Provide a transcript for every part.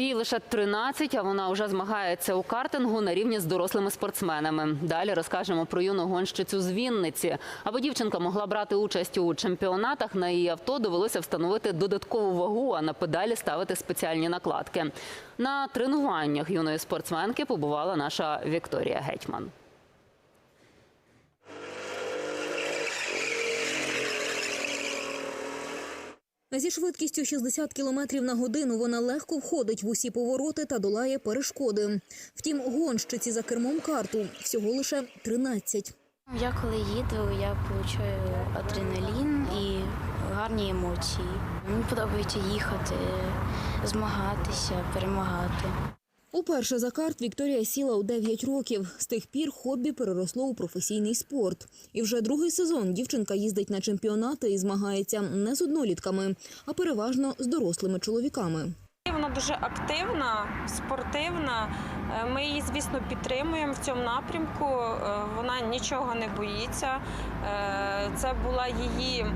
Їй лише 13, а вона вже змагається у картингу на рівні з дорослими спортсменами. Далі розкажемо про юну гонщицю з Вінниці. Аби дівчинка могла брати участь у чемпіонатах, на її авто довелося встановити додаткову вагу, а на педалі ставити спеціальні накладки. На тренуваннях юної спортсменки побувала наша Вікторія Гетьман. Зі швидкістю 60 км на годину вона легко входить в усі повороти та долає перешкоди. Втім, гонщиці за кермом карту всього лише 13. Я коли їду, я отримую адреналін і гарні емоції. Мені подобається їхати, змагатися, перемагати. Уперше за карт Вікторія сіла у 9 років. З тих пір хобі переросло у професійний спорт. І вже другий сезон дівчинка їздить на чемпіонати і змагається не з однолітками, а переважно з дорослими чоловіками. Вона дуже активна, спортивна. Е, Ми її, звісно, підтримуємо в цьому напрямку. Е, Вона нічого не боїться. Е, Це була її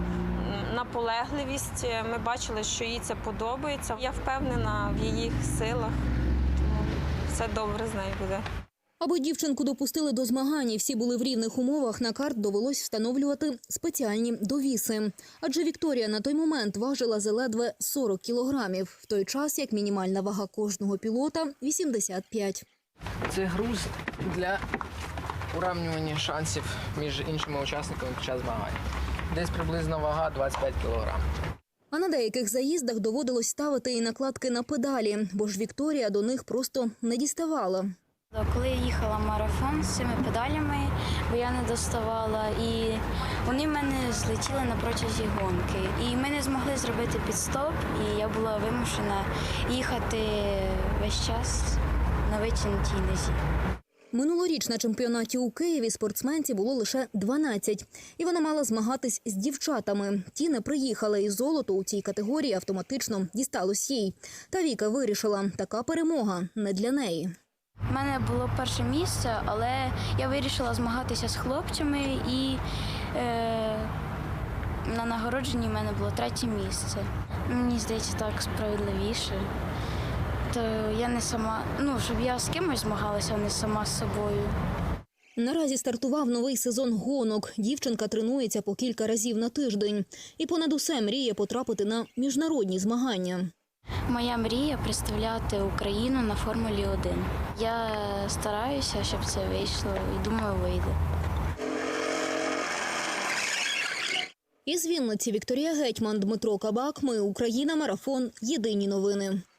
наполегливість. Ми бачили, що їй це подобається. Я впевнена в її силах, все добре з нею буде. Аби дівчинку допустили до змагань і всі були в рівних умовах, на карт довелось встановлювати спеціальні довіси. Адже Вікторія на той момент важила за ледве 40 кілограмів, в той час як мінімальна вага кожного пілота – 85. Це груз для уравнювання шансів між іншими учасниками під час змагань. Десь приблизно вага 25 кг. А на деяких заїздах доводилось ставити і накладки на педалі, бо ж Вікторія до них просто не діставала. Коли я їхала марафон з цими педалями, бо я не доставала, і вони в мене злетіли на протязі гонки. І ми не змогли зробити підстоп, і я була вимушена їхати весь час на витягнутій нозі. Минулоріч на чемпіонаті у Києві спортсменці було лише 12. І вона мала змагатись з дівчатами. Ті не приїхали, і золото у цій категорії автоматично дісталось їй. Та Віка вирішила, така перемога не для неї. У мене було перше місце, але я вирішила змагатися з хлопцями і е, на нагородженні в мене було третє місце. Мені здається, так справедливіше. То я не сама, ну, щоб я з кимось змагалася, а не сама з собою. Наразі стартував новий сезон гонок. Дівчинка тренується по кілька разів на тиждень. І понад усе мріє потрапити на міжнародні змагання. Моя мрія представляти Україну на Формулі 1. Я стараюся, щоб це вийшло, і думаю, вийде. Із Вінниці Вікторія Гетьман, Дмитро Кабак. Ми Україна. Марафон. Єдині новини.